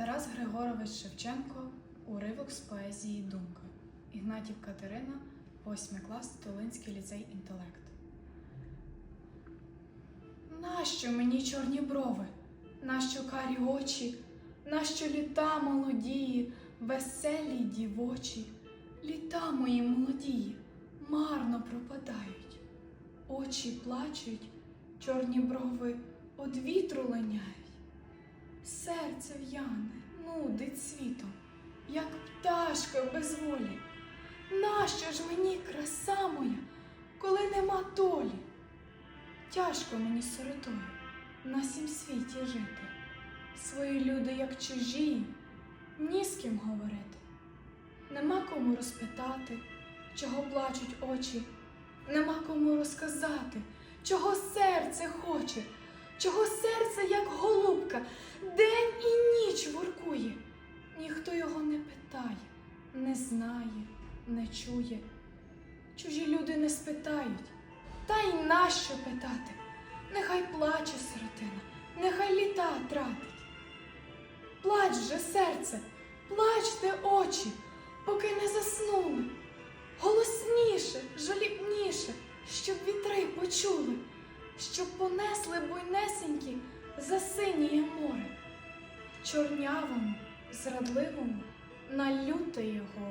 Тарас Григорович Шевченко Уривок з поезії Думка. Ігнатів Катерина, 8 клас, Толинський ліцей інтелект. Нащо мені чорні брови? Нащо карі очі? Нащо літа молодії, веселі дівочі? Літа мої молодії марно пропадають. Очі плачуть, чорні брови од вітру линяють. Серце в'яне, нудить світом, як пташка в безволі. Нащо ж мені краса моя, коли нема долі? Тяжко мені сиротою на сім світі жити. Свої люди, як чужі, ні з ким говорити. Нема кому розпитати, чого плачуть очі, нема кому розказати, чого серце хоче, чого серце, як голубка, день і ніч воркує. Ніхто його не питає, не знає, не чує. Чужі люди не спитають, та й нащо питати? Нехай плаче сиротина, нехай літа тратить. Плач же, серце, плачте очі, поки не заснули. Голосніше, жалібніше, щоб вітри почули, щоб понесли буйнесенькі за синіє море, чорнявому, зрадливому на його.